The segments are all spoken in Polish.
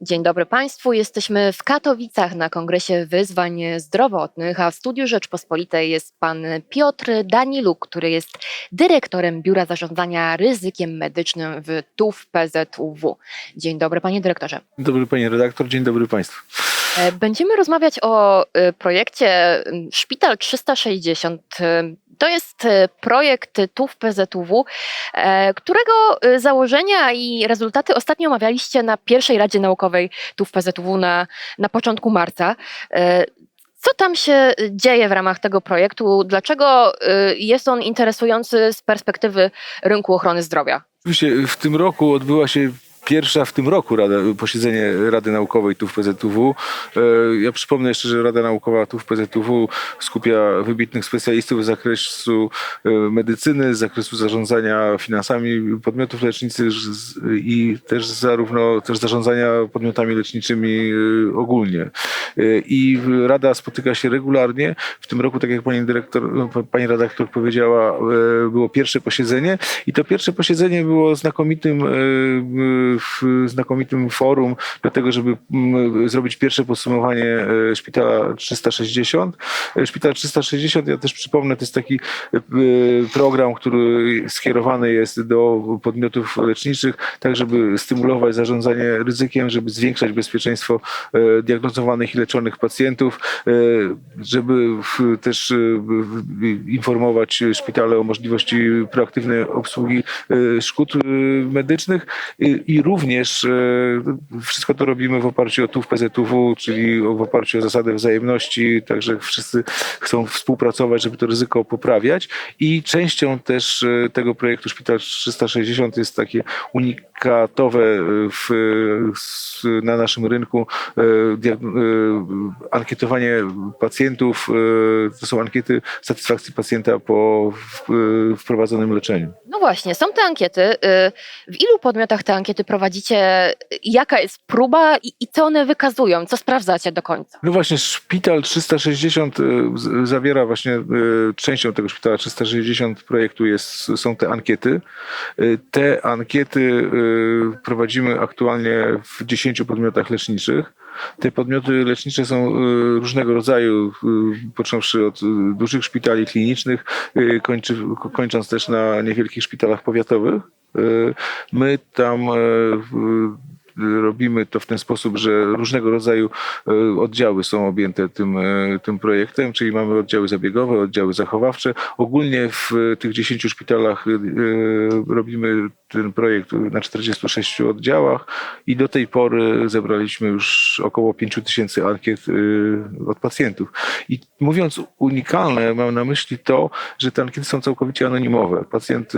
Dzień dobry Państwu. Jesteśmy w Katowicach na Kongresie Wyzwań Zdrowotnych, a w studiu Rzeczpospolitej jest pan Piotr Daniluk, który jest dyrektorem Biura Zarządzania Ryzykiem Medycznym w TUW PZUW. Dzień dobry panie dyrektorze. Dzień dobry pani redaktor, dzień dobry państwu. E, Będziemy rozmawiać o e, projekcie Szpital 360. To jest e, projekt TUW PZUW, e, którego e, założenia i rezultaty ostatnio omawialiście na pierwszej Radzie Naukowej TUW PZUW na, na początku marca. Co tam się dzieje w ramach tego projektu? Dlaczego jest on interesujący z perspektywy rynku ochrony zdrowia? W tym roku odbyła się pierwsza w tym roku rada, posiedzenie Rady Naukowej tu w PZUW. E, Ja przypomnę jeszcze, że Rada Naukowa tu w PZUW skupia wybitnych specjalistów z zakresu e, medycyny, z zakresu zarządzania finansami podmiotów leczniczych i też zarówno też zarządzania podmiotami leczniczymi e, ogólnie. I Rada spotyka się regularnie. W tym roku, tak jak pani dyrektor, no, pani redaktor powiedziała, było pierwsze posiedzenie i to pierwsze posiedzenie było znakomitym, w- znakomitym forum do tego, żeby mm, zrobić pierwsze podsumowanie e, Szpitala 360. E, Szpital 360, ja też przypomnę, to jest taki e, program, który skierowany jest do podmiotów leczniczych, tak żeby stymulować zarządzanie ryzykiem, żeby zwiększać bezpieczeństwo diagnozowanych i leczonych pacjentów, żeby też informować szpitale o możliwości proaktywnej obsługi szkód medycznych i również e, wszystko to robimy w oparciu o TUW PZUW, czyli w oparciu o zasadę wzajemności, także wszyscy chcą współpracować, żeby to ryzyko poprawiać i częścią też e, tego projektu Szpital 360 jest takie unikatowe e, w, na naszym rynku ankietowanie pacjentów. To są ankiety satysfakcji pacjenta po wprowadzonym leczeniu. No właśnie, są te ankiety. Y, W ilu podmiotach te ankiety prowadzicie? Jaka jest próba i, i co one wykazują? Co sprawdzacie do końca? No właśnie, szpital 360 e, z- zawiera właśnie e, częścią tego szpitala 360 projektu jest, są te ankiety. Te ankiety prowadzimy aktualnie w 10 podmiotach leczniczych. Te podmioty lecznicze są e, różnego rodzaju, e, począwszy od e, dużych szpitali klinicznych, kończy, kończąc też na niewielkich szpitalach powiatowych. My tam robimy to w ten sposób, że różnego rodzaju e, oddziały są objęte tym, e, tym projektem, czyli mamy oddziały zabiegowe, oddziały zachowawcze. Ogólnie w e, tych 10 szpitalach robimy ten projekt na 46 oddziałach i do tej pory zebraliśmy już około 5 tysięcy ankiet od pacjentów. I mówiąc unikalne, mam na myśli to, że te ankiety są całkowicie anonimowe. Pacjent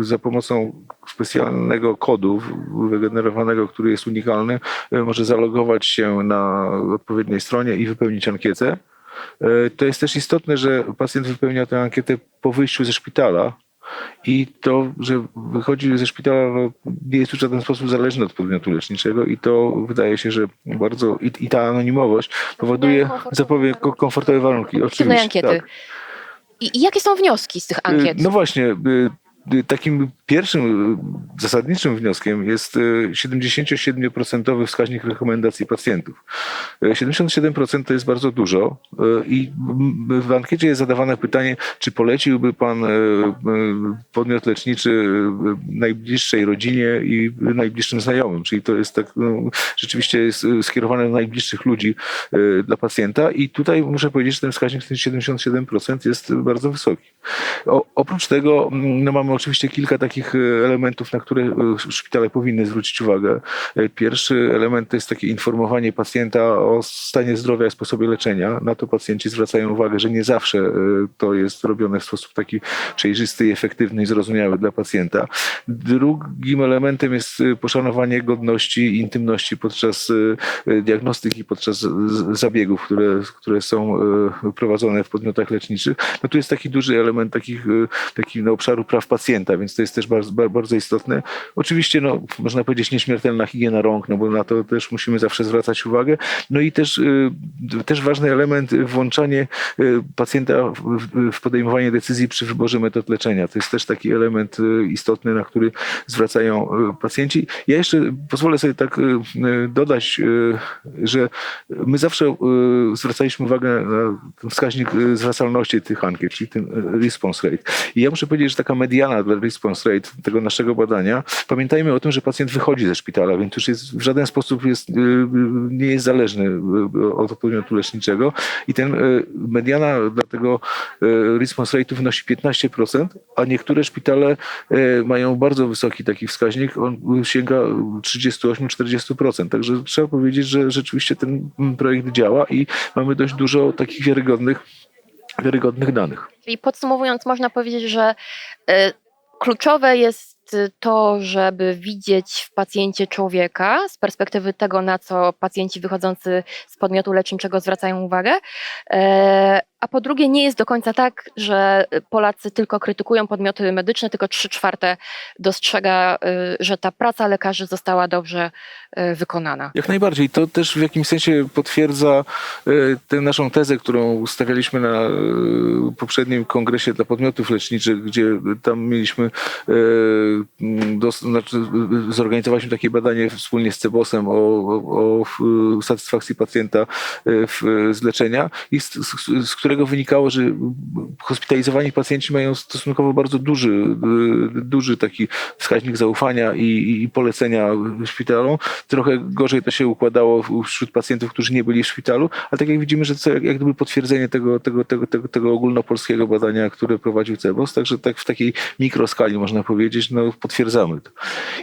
za pomocą specjalnego kodu wygenerowanego, który jest unikalny, e, może zalogować się na odpowiedniej stronie i wypełnić ankietę. E, To jest też istotne, że pacjent wypełnia tę ankietę po wyjściu ze szpitala. I to, że wychodzi ze szpitala, no, nie jest już w żaden sposób zależny od podmiotu leczniczego, i to wydaje się, że bardzo. I, i ta anonimowość powoduje, zapowie komfortowe warunki. Oczywiście. ankiety. Tak. I, jakie są wnioski z tych ankiet? Y, No właśnie, takim pierwszym zasadniczym wnioskiem jest y, 77% wskaźnik rekomendacji pacjentów. Y, 77% to jest bardzo dużo y, i w ankiecie jest zadawane pytanie, czy poleciłby pan podmiot leczniczy najbliższej rodzinie i najbliższym znajomym, czyli to jest tak no, rzeczywiście jest skierowane do najbliższych ludzi dla pacjenta i tutaj muszę powiedzieć, że ten wskaźnik ten 77% jest bardzo wysoki. O, oprócz tego no mamy oczywiście kilka takich e, elementów, na które e, szpitale powinny zwrócić uwagę. E, Pierwszy element to jest takie informowanie pacjenta o stanie zdrowia i sposobie leczenia. Na to pacjenci zwracają uwagę, że nie zawsze to jest robione w sposób taki przejrzysty efektywny i zrozumiały dla pacjenta. Drugim elementem jest poszanowanie godności i intymności podczas diagnostyki, podczas zabiegów, które, które są prowadzone w podmiotach leczniczych. No tu jest taki duży element takich, e, taki, no, obszaru praw pacjenta pacjenta, więc to jest też bardzo, ba- bardzo istotne. Oczywiście, no, można powiedzieć, nieśmiertelna higiena rąk, no bo na to też musimy zawsze zwracać uwagę. No i też, y, też ważny element, włączanie y, pacjenta w, podejmowanie decyzji przy wyborze metod leczenia. To jest też taki element y, istotny, na który zwracają pacjenci. Ja jeszcze pozwolę sobie tak dodać, że my zawsze zwracaliśmy uwagę na wskaźnik zwracalności tych ankiet, czyli ten response rate. I ja muszę powiedzieć, że taka mediana dla response rate tego naszego badania, pamiętajmy o tym, że pacjent wychodzi ze szpitala, więc już jest, w żaden sposób jest, y, y, nie jest zależny y, od podmiotu leczniczego. I ten mediana dla tego response rate wynosi 15%, a niektóre szpitale mają bardzo wysoki taki wskaźnik, on sięga 38-40%. Także trzeba powiedzieć, że rzeczywiście ten projekt działa i mamy dość dużo takich wiarygodnych, wiarygodnych danych. Czyli podsumowując, można powiedzieć, że e, kluczowe jest to, żeby widzieć w pacjencie człowieka z perspektywy tego, na co pacjenci wychodzący z podmiotu leczniczego zwracają uwagę. E, A po drugie, nie jest do końca tak, że Polacy tylko krytykują podmioty medyczne, tylko trzy czwarte dostrzega, e, że ta praca lekarzy została dobrze e, wykonana. Jak najbardziej. To też w jakimś sensie potwierdza e, tę naszą tezę, którą stawialiśmy na poprzednim kongresie dla podmiotów leczniczych, gdzie tam mieliśmy, dos, znaczy, e, zorganizowaliśmy takie badanie wspólnie z Cebosem o, o, o satysfakcji pacjenta w, z leczenia i z, z, z którego wynikało, że hospitalizowani pacjenci mają stosunkowo bardzo duży, duży taki wskaźnik zaufania i, i polecenia szpitalom. Trochę gorzej to się układało wśród pacjentów, którzy nie byli w szpitalu, ale tak jak widzimy, że to jak gdyby potwierdzenie tego, tego, tego, tego, tego ogólnopolskiego badania, które prowadził CEBOS, także tak w takiej mikroskali można powiedzieć, no potwierdzamy to.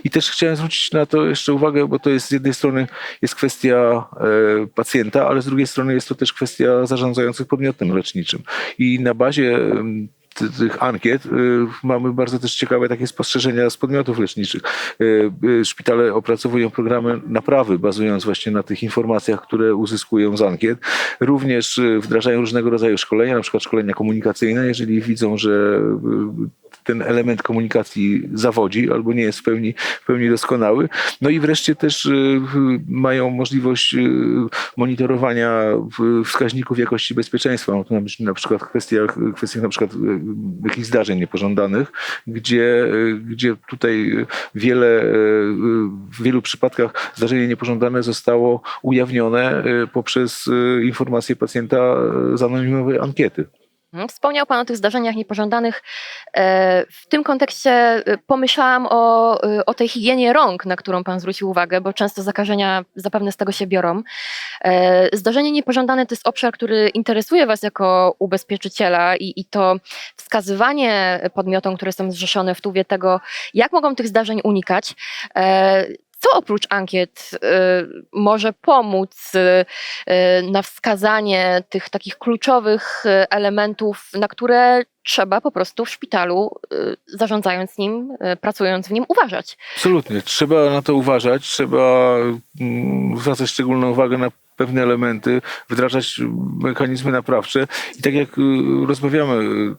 I też chciałem zwrócić na to jeszcze uwagę, bo to jest z jednej strony jest kwestia e, pacjenta, ale z drugiej strony jest to też kwestia zarządzających podmiotem leczniczym. I na bazie tych ankiet y, mamy bardzo też ciekawe takie spostrzeżenia z podmiotów leczniczych. Y, y, Szpitale opracowują programy naprawy, bazując właśnie na tych informacjach, które uzyskują z ankiet. Również wdrażają różnego rodzaju szkolenia, na przykład szkolenia komunikacyjne, jeżeli widzą, że ten element komunikacji zawodzi albo nie jest w pełni, w pełni doskonały. No i wreszcie też mają możliwość monitorowania wskaźników jakości bezpieczeństwa. Mam tu na myśli na przykład kwestiach, kwestiach na przykład jakichś zdarzeń niepożądanych, gdzie, gdzie tutaj wiele, w wielu przypadkach zdarzenie niepożądane zostało ujawnione poprzez informację pacjenta z anonimowej ankiety. Mhm. Wspomniał Pan o tych zdarzeniach niepożądanych. E, W tym kontekście e, pomyślałam o, e, o tej higienie rąk, na którą Pan zwrócił uwagę, bo często zakażenia zapewne z tego się biorą. Zdarzenie niepożądane to jest obszar, który interesuje Was jako ubezpieczyciela i, i to wskazywanie podmiotom, które są zrzeszone w tuwie tego, jak mogą tych zdarzeń unikać. Co oprócz ankiet e, może pomóc e, e, na wskazanie tych takich kluczowych elementów, na które trzeba po prostu w szpitalu, zarządzając nim, pracując w nim, uważać. Absolutnie. Trzeba na to uważać, trzeba mm, zwracać szczególną uwagę na pewne elementy, wdrażać mechanizmy naprawcze. I tak jak y, rozmawiamy, y,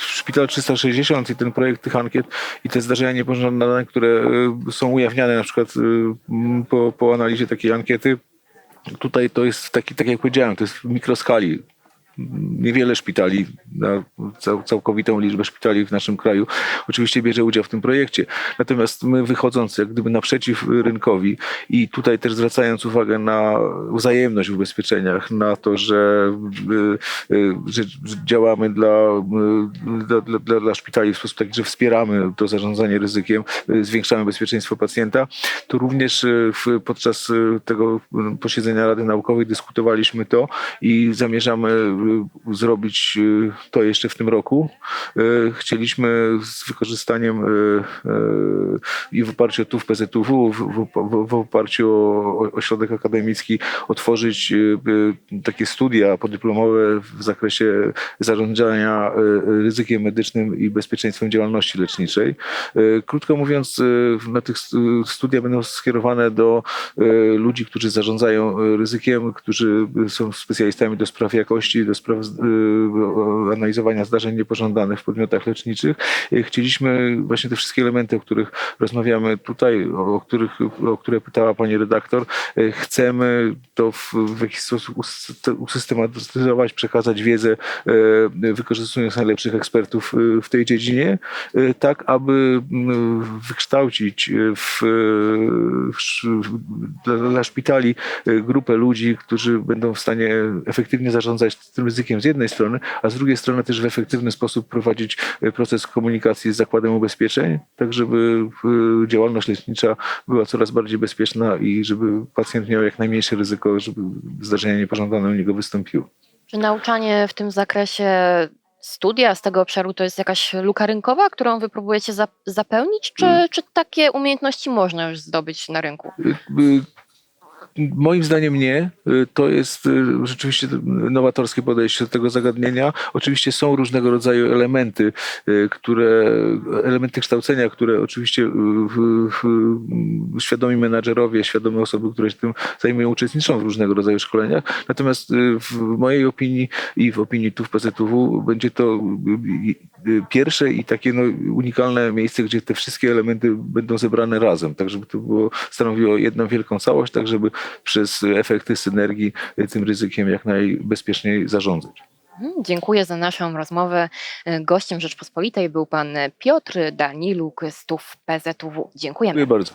Szpital 360 i ten projekt tych ankiet i te zdarzenia niepożądane, które y, są ujawniane na przykład y, po, po analizie takiej ankiety, tutaj to jest taki, tak jak powiedziałem, to jest w mikroskali. Niewiele szpitali, na cał, całkowitą liczbę szpitali w naszym kraju oczywiście bierze udział w tym projekcie. Natomiast my wychodząc jak gdyby naprzeciw rynkowi i tutaj też zwracając uwagę na wzajemność w ubezpieczeniach, na to, że, y, y, że działamy dla, y, dla, dla, dla, dla szpitali w sposób taki, że wspieramy to zarządzanie ryzykiem, zwiększamy bezpieczeństwo pacjenta, to również w, podczas tego posiedzenia Rady Naukowej dyskutowaliśmy to i zamierzamy zrobić y, to jeszcze w tym roku. Y, Chcieliśmy z wykorzystaniem y, i w oparciu o TUW PZUW, w, oparciu o ośrodek akademicki otworzyć takie studia podyplomowe w zakresie zarządzania ryzykiem medycznym i bezpieczeństwem działalności leczniczej. Krótko mówiąc, na tych stu- studia będą skierowane do ludzi, którzy zarządzają ryzykiem, którzy są specjalistami do spraw jakości, do analizowania zdarzeń niepożądanych w podmiotach leczniczych. Y, Chcieliśmy właśnie te wszystkie elementy, o których rozmawiamy tutaj, o, których, o które pytała pani redaktor, y, chcemy to w, w jakiś sposób usyst- usystematyzować, przekazać wiedzę, y, wykorzystując najlepszych ekspertów y, w tej dziedzinie, y, tak aby mm, wykształcić y, w, w, dla, szpitali y, grupę ludzi, którzy będą w stanie efektywnie zarządzać tym ryzykiem z jednej strony, a z drugiej strony też w efektywny sposób prowadzić y, proces komunikacji z zakładem ubezpieczeń, tak żeby y, działalność lecznicza była coraz bardziej bezpieczna i żeby pacjent miał jak najmniejsze ryzyko, żeby zdarzenia niepożądane u niego wystąpiło. Czy nauczanie w tym zakresie studia z tego obszaru to jest jakaś luka rynkowa, którą wy próbujecie za- zapełnić, czy, czy takie umiejętności można już zdobyć na rynku? Moim zdaniem nie. Y, To jest y, rzeczywiście nowatorskie podejście do tego zagadnienia. Oczywiście są różnego rodzaju elementy, y, które, elementy kształcenia, które oczywiście świadomi menadżerowie, świadome osoby, które się tym zajmują, uczestniczą w różnego rodzaju szkoleniach. Natomiast w mojej opinii i w opinii tu w PZW będzie to pierwsze i takie no, unikalne miejsce, gdzie te wszystkie elementy będą zebrane razem, tak żeby to było, stanowiło jedną wielką całość, tak żeby przez efekty synergii tym ryzykiem jak najbezpieczniej zarządzać. Mhm, Dziękuję za naszą rozmowę. Gościem Rzeczpospolitej był pan Piotr Daniluk z PZW. Dziękujemy. Dziękuję bardzo.